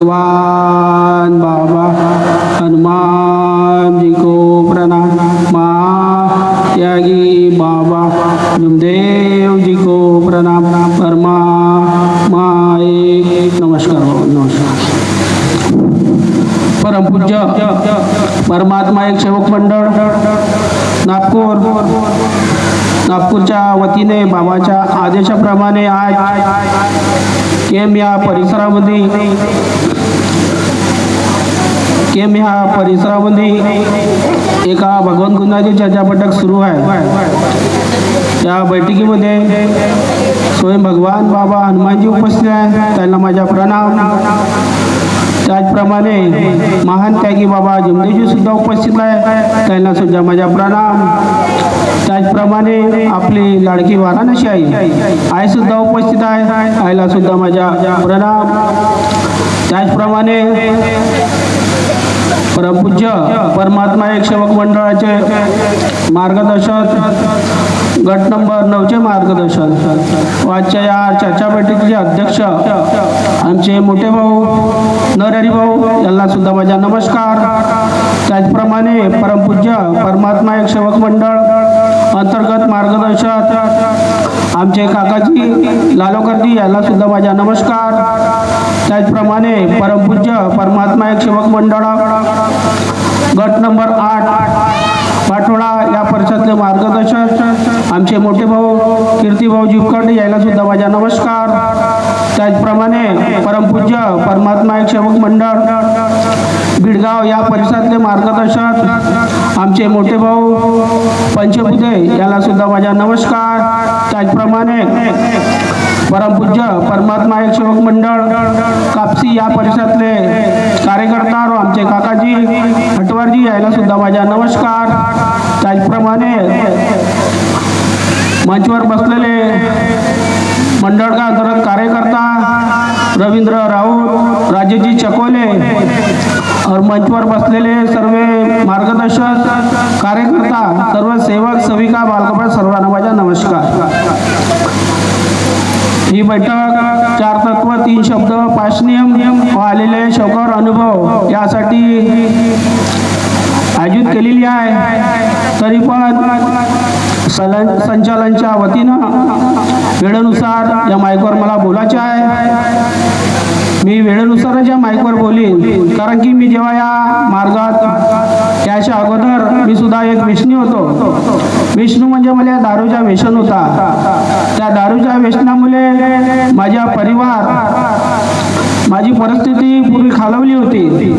भगवान बाबा हनुमान जी को प्रणाम। माँ त्यागी बाबा जुमदेव जी को प्रणाम। परमा माए नमस्कार बाबा नमस्कार। परमपूज्य परमात्मा एक सेवक मंडळ नागपूर. नागपूरच्या वतीने बाबाच्या आदेशाप्रमाणे आज केम या परिसरामध्ये केम ह्या परिसरामध्ये एका भगवंत चर्चा चर्चापटक सुरू आहे. त्या बैठकीमध्ये स्वयं भगवान बाबा हनुमानजी उपस्थित आहे त्यांना माझा प्रणाम. त्याचप्रमाणे महान त्यागी बाबा जमदेवजी सुद्धा उपस्थित आहे. त्यांना सुद्धा माझा प्रणाम. त्याचप्रमाणे आपली लाडकी वाराणसी आई आई सुद्धा उपस्थित आहे. आईला सुद्धा माझ्या प्रणाम. त्याचप्रमाणे परमपूज्य परमात्मा एक सेवक मंडळाचे मार्गदर्शक गट नंबर नऊचे मार्गदर्शन आजच्या या चर्चा बैठकीचे अध्यक्ष आमचे मोठे भाऊ नरहरी भाऊ यांना सुद्धा माझा नमस्कार. त्याचप्रमाणे परमपूज्य परमात्मा एक सेवक मंडळ अंतर्गत मार्गदर्शक आमचे काकाजी लालोकरजी यांना सुद्धा माझा नमस्कार. त्याचप्रमाणे परमपूज्य परमात्मा एक सेवक मंडळ गट नंबर आठ पाठोळा या परिषदले मार्गदर्शक आमचे मोठे भाऊ कीर्तिभाऊ जिवकर्णी यायला सुद्धा माझा नमस्कार. त्याचप्रमाणे परमपूज्य परमात्मा एक सेवक मंडळ बिडगाव या परिसरातले मार्गदर्शक आमचे मोठे भाऊ पंचबुधे याला सुद्धा माझा नमस्कार. त्याचप्रमाणे परमपूज्य परमात्मा एक सेवक मंडळ कापसी या परिसरातले कार्यकर्ता व आमचे काकाजी हटवारजी यायला सुद्धा माझा नमस्कार. त्याचप्रमाणे मंचवर बसलेले मंडळ का अंतर्गत कार्यकर्ता रवींद्र राऊत राजेजी चकोले और मंचवर बसलेले सर्व मार्गदर्शक कार्यकर्ता सर्व सेवक सेविका बालकपट सर्वांना माझा नमस्कार. ही बैठक चार तत्व तीन शब्द पाच नियम व आलेले शौकर अनुभव यासाठी आयोजित केलेली आहे. तरी पण सन संचालनच्या वतीनं वेळेनुसार या माईकवर मला बोलायचे आहे. मी वेळेनुसारच या माईकवर बोलीन कारण की मी जेव्हा या मार्गात त्याच्या अगोदर मी सुद्धा एक विष्णू होतो. विष्णू म्हणजे मला दारूचा व्यसन होता. त्या दारूच्या व्यसनामुळे माझ्या परिवार माझी परिस्थिती पूर्वी खालवली होती.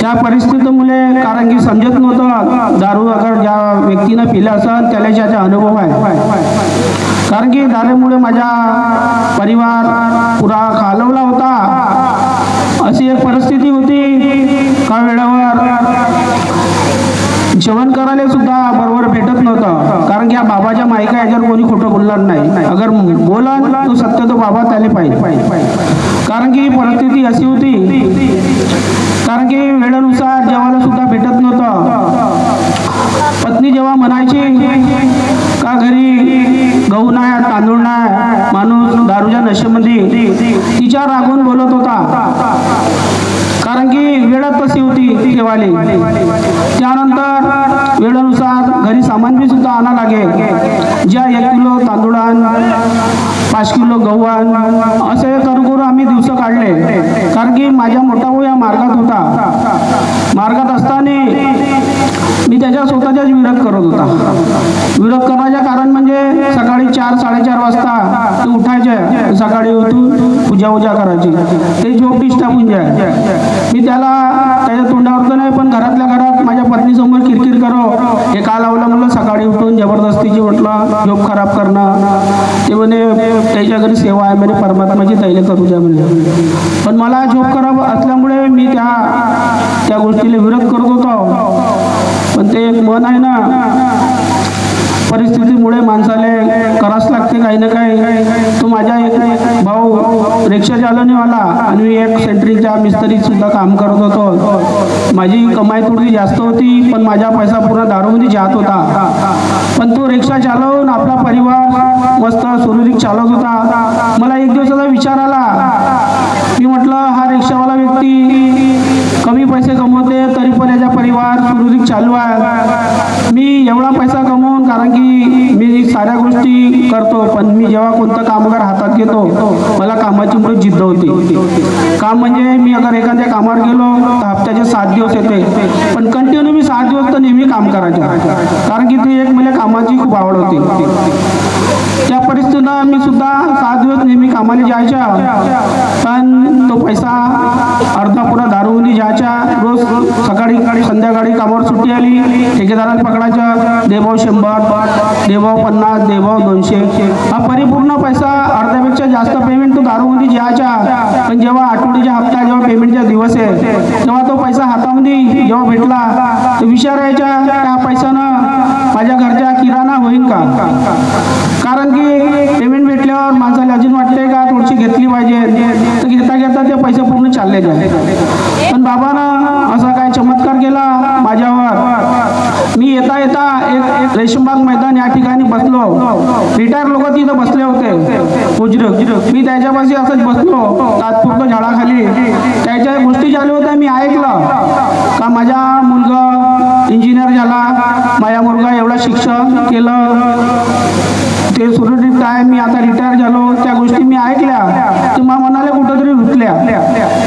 त्या परिस्थितीमुळे कारण की समजत नव्हतं दारू अगर ज्या व्यक्तीनं पिलं असेल त्याला ज्याचा अनुभव आहे. कारण की दारूमुळे माझा परिवार पुरा खालवला होता. अशी एक परिस्थिती होती. का वेळेवर जेवण करायला सुद्धा बरोबर भेटत नव्हतं. कारण की या बाबाच्या मायका याच्यावर कोणी खोटं बोलणार नाही. अगर बोला तो सत्य तो बाबा त्याला पाहिजे. कारण की परिस्थिती अशी होती कारण की वेळेनुसार जेवायला सुद्धा भेटत नव्हतं पत्नी जेव्हा म्हणायची का घरी गहू नाही तांदूळ नाही माणूस दारूच्या नशेमध्ये तिच्यावर रागून बोलत होता कारण की वेळात तशी होती ठेवाली त्यानंतर वेळेनुसार घरी सामान बी सुद्धा आणा लागेल ज्या एक किलो तांदूळान पाच असे करू आम्ही दिवस काढले. कारण की माझ्या मोठा भाऊ या मार्गात होता. मार्गात असताना मी त्याच्या स्वतःच्याच विरोध करत होता. विरोध करण्याचे कारण म्हणजे सकाळी चार साडेचार वाजता ते उठायचे सकाळी उठून पूजा उजा करायची. ते झोप डिस्टर्ब होऊन जाय. मी त्याला त्याच्या तोंडावर तर नाही पण घरातल्या घरात माझ्या पत्नीसमोर किरकिर करो. हे का लावलं म्हणलं सकाळी उठून जबरदस्तीची म्हटलं झोप खराब करणं. ते म्हणे त्याच्या घरी सेवा आहे म्हणजे परमात्माची तैले करू द्या म्हणजे पण मला झोप खराब असल्यामुळे मी त्या त्या गोष्टीला विरोध करत होतो. पण ते एक मन आहे ना परिस्थितीमुळे माणसाले करावंच लागते काही ना काही. तो माझ्या एक भाऊ रिक्षा चालवणेवाला आणि मी एक सेंटरिंगच्या मिस्त्रीसुद्धा काम करत होतो. माझी कमाई थोडी जास्त होती पण माझा पैसा पूर्ण दारूमध्ये जात होता. पण तो रिक्षा चालवून आपला परिवार मस्त सुरळीत चालवत होता. मला एक दिवसाचा विचार आला. मी म्हटलं हा रिक्षावाला व्यक्ती कमी पैसे कमवते तरी पण याचा परिवार सुरळीत चालू आहे. मी एवढा पैसा कमवून कारण की मी साऱ्या गोष्टी करतो पण मी जेव्हा कोणतं कामगार हातात घेतो मला कामाची मुळे जिद्द होती. काम म्हणजे मी अगर एखाद्या कामावर गेलो तर हप्त्याचे सात दिवस येते. पण कंटिन्यू मी सात दिवस तर नेहमी काम करायचं. कारण की ती एक मला कामाची खूप आवड होती. त्या परिस्थितीनं मी सुद्धा सात दिवस नेहमी कामाला जायच्या. पण तो पैसा अर्धा पुरा दारूमध्ये जायच्या. रोज सकाळी संध्याकाळी कामावर सुट्टी आली. ठेकेदाराला पकडायच्या देभाव शंभर देभाव पन्नास देभाव दोनशे. हा परिपूर्ण पैसा अर्ध्यापेक्षा जास्त पेमेंट तो दारूमध्ये जायच्या. पण जेव्हा आठवड्याच्या हप्ता जेव्हा पेमेंटचा दिवस आहे तेव्हा तो पैसा हातामध्ये जेव्हा भेटला तर विचारायच्या त्या पैशानं माझ्या घरच्या किराणा होईल का? कारण की पेमेंट भेटल्यावर माणसाला अजून वाटते का थोडीशी घेतली पाहिजे? तर घेता घेता ते पैसे पूर्ण चालले गेले पण बाबानं असा काय चमत्कार केला माझ्यावर? मी येता येता एक रेशमबाग मैदान या ठिकाणी बसलो. रिटायर लोक तिथं बसले होते. उजरक मी त्याच्यापाशी असंच बसलो. तात्पुरतं झाडाखाली. त्याच्या गोष्टी चालू होत्या मी ऐकलं. का माझा मुलगा इंजिनियर झाला माझा मुलगा एवढा शिक्षण केलं. ते सुरळीत काय मी आता रिटायर झालो. त्या गोष्टी मी ऐकल्या. तुम्हाला म्हणाले मनाला कुठंतरी रुतल्या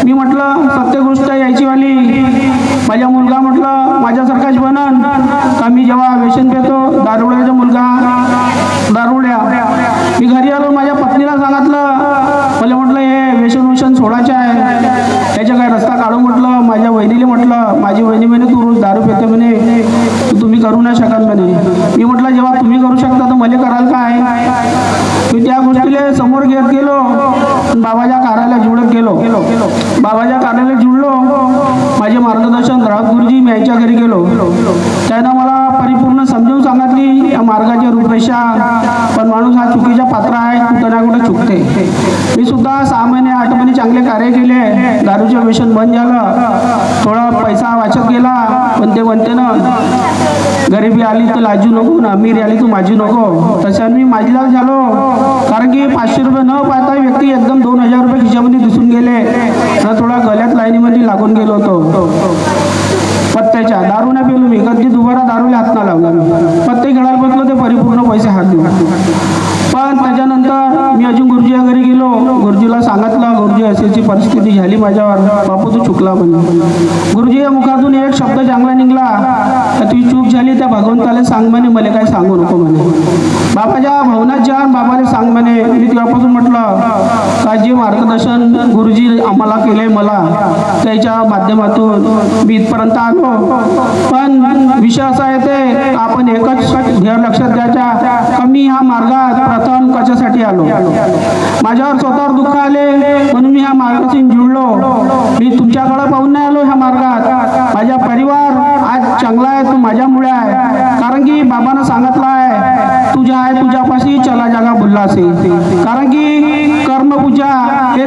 मी म्हटलं सत्य गोष्ट यायचीवाली. माझ्या मुलगा म्हटलं माझ्यासारखाच बनन. का मी जेव्हा व्यसन पेतो दारुड्याचा मुलगा. दारुड्या. मी घरी आलो माझ्या पत्नीला सांगितलं. मला म्हटलं हे व्यसन व्यसन सोडायचे आहे त्याच्या काय रस्ता काढू म्हटलं माझ्या वहिनीला म्हटलं माझी वहिनी म्हणे तू रोज दारू पिते म्हणे तू तुम्ही करू नाही शकत म्हणे मी म्हटलं जेव्हा तुम्ही करू शकता तर मला कराल काय? मी त्या गोष्टीला समोर घेत गेलो. बाबाच्या कार्याला जुळत गेलो. बाबाच्या कार्याला जुळलो. माझे मार्गदर्शन राहत गुरुजी मी यांच्या घरी गेलो. त्यानं मला परिपूर्ण समजून सांगितली या मार्गाच्या रूपरेषा पण माणूस हा चुकीच्या पात्र आहे कुठं ना कुठं चुकते? मी सुद्धा सहा महिने आठ महिने चांगले कार्य केले. दारूचे व्यसन बंद झालं. थोडा पैसा वाचत गेला पण ते म्हणते ना गरिबी आली तर लाजू नको ना अमीरी आली तर माझी नको. तशा मी माझीला झालो. कारण की पाचशे रुपये न पाहता व्यक्ती एकदम दोन हजार रुपये खिशामध्ये दिसून गेले. तर थोडा गळ्यात लाईनीमध्ये लागून गेलो होतो. पत्त्याच्या दारू नाही पेलो मी. कधी दुबारा दारूला हात ना लावला मी. पत्ते खेळायला बसलो ते परिपूर्ण पैसे हात देऊ पण त्याच्यानंतर मी अजून गुरुजीच्या घरी गेलो. गुरुजीला सांगितलं गुरुजी अशी परिस्थिती झाली माझ्यावर. बापू तू चुकला म्हणे या मुखातून एक शब्द चांगला निघला. तर तुझी चूक झाली त्या भगवंताला सांग म्हणे मला काय सांगू नको म्हणे. बापाच्या भावनात जा बाबाने सांग म्हणे मी तेव्हापासून म्हटलं का जे मार्गदर्शन गुरुजी आम्हाला केले मला. त्याच्या माध्यमातून मी इथपर्यंत आलो. पण विषय असा आहे ते आपण एकच ध्येय लक्षात द्यायच्या कमी मी ह्या मार्गात प्रथम कशासाठी आलो? माझ्यावर स्वतःवर दुःख आले म्हणून मी ह्या मार्गाशी जुळलो. मी तुमच्याकडे पाहून नाही आलो ह्या मार्गात. माझा परिवार आज चांगला आहे तो माझ्यामुळे आहे. कारण की बाबानं सांगितलं आहे तुझ्या आहे तुझ्यापाशी चला जागा बोलला असेल. कारण की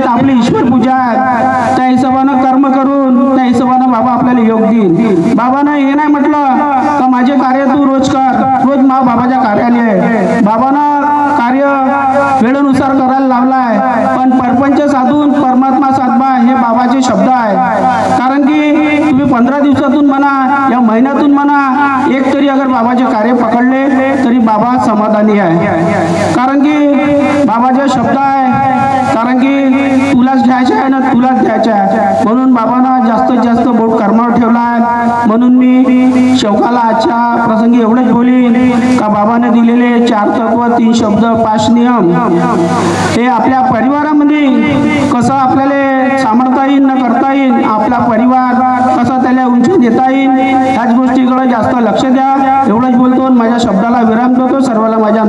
हेच आपली ईश्वर पूजा आहे. त्या हिशोबानं कर्म करून त्या हिशोबानं बाबा आपल्याला योग देईल. बाबानं हे नाही म्हटलं तर माझे कार्य तू रोज कर. रोज मा बाबाच्या कार्यालय आहे. बाबानं कार्य वेळेनुसार करायला लावलाय. पण परपंच साधून परमात्मा साधबा हे बाबाचे शब्द आहे. कारण की तुम्ही पंधरा दिवसातून म्हणा महिन्यातून म्हणा एक तरी अगर बाबाचे कार्य पकडले तरी बाबा समाधानी आहे. कारण की बाबाचे शब्द आहे. कारण की तुलाच घ्यायचं आहे ना तुलाच द्यायचं आहे. म्हणून बाबांना जास्तीत जास्त बोट कर्मावर ठेवला आहे. म्हणून मी शौकाला आजच्या प्रसंगी एवढंच बोलीन. बाबाने दिलेले चार तत्व तीन शब्द पाच नियम? हे आपल्या परिवारामध्ये कसं आपल्याला सामर्थ्य येईल न करता येईल? आपला परिवार कसा त्याला उंची देता येईल? ह्याच गोष्टीकडे जास्त लक्ष द्या. एवढंच बोलतो माझ्या शब्दाला विराम देतो. सर्वाला माझ्या